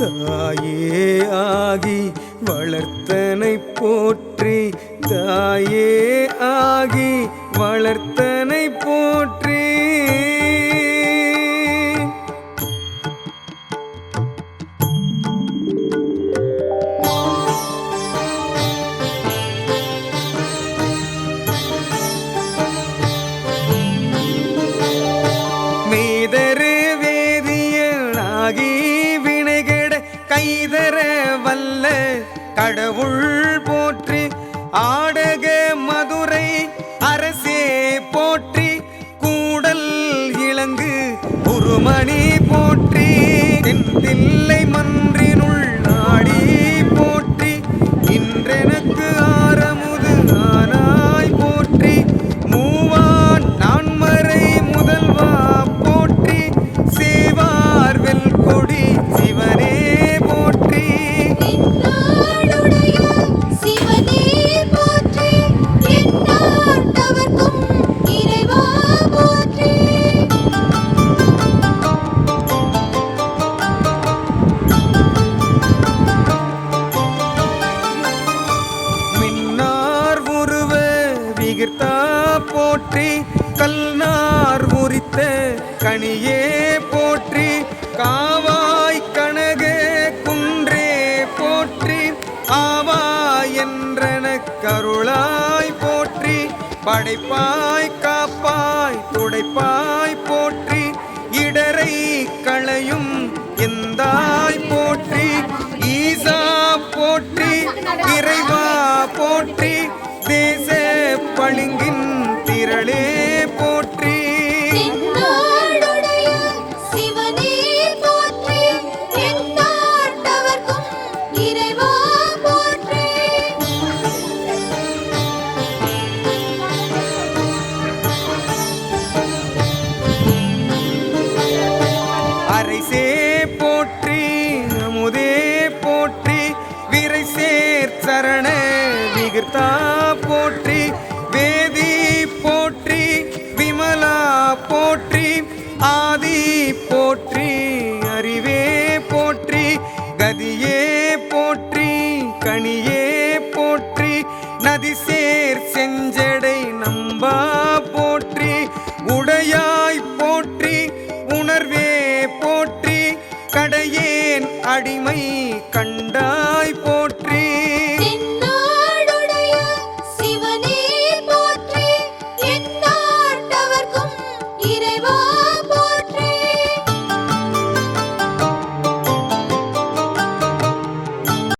தாயே ஆகி வளர்த்தனை போற்றி தாயே ஆகி வளர்த்தனை போற்றி. மீதரு வேதியனாகி வினைகெட வல்ல கடவுள் போற்றி ஆடக மதுரை அரசே போற்றி கூடல் இளங்கு குருமணி போற்றி. தென்தில்லை மன் நிகிர்த்தா போற்றி கல்நார் உரித்த கனியே போற்றி காவாய் கனகே குன்றே போற்றி ஆவா என்றன கருளாய் போற்றி படைப்பாய் காப்பாய் துடைப்பாய் போற்றி இடரை களையும் எந்தாய் போற்றி ஈசா போற்றி இறைவா போற்றி தேச பளிங்கின் திரளே போற்றி. எந்நாளுடைய சிவனே கனியே போற்றி நதி சேர் செஞ்சடை நம்பா போற்றி உடையாய் போற்றி உணர்வே போற்றி கடையேன் அடிமை கண்டா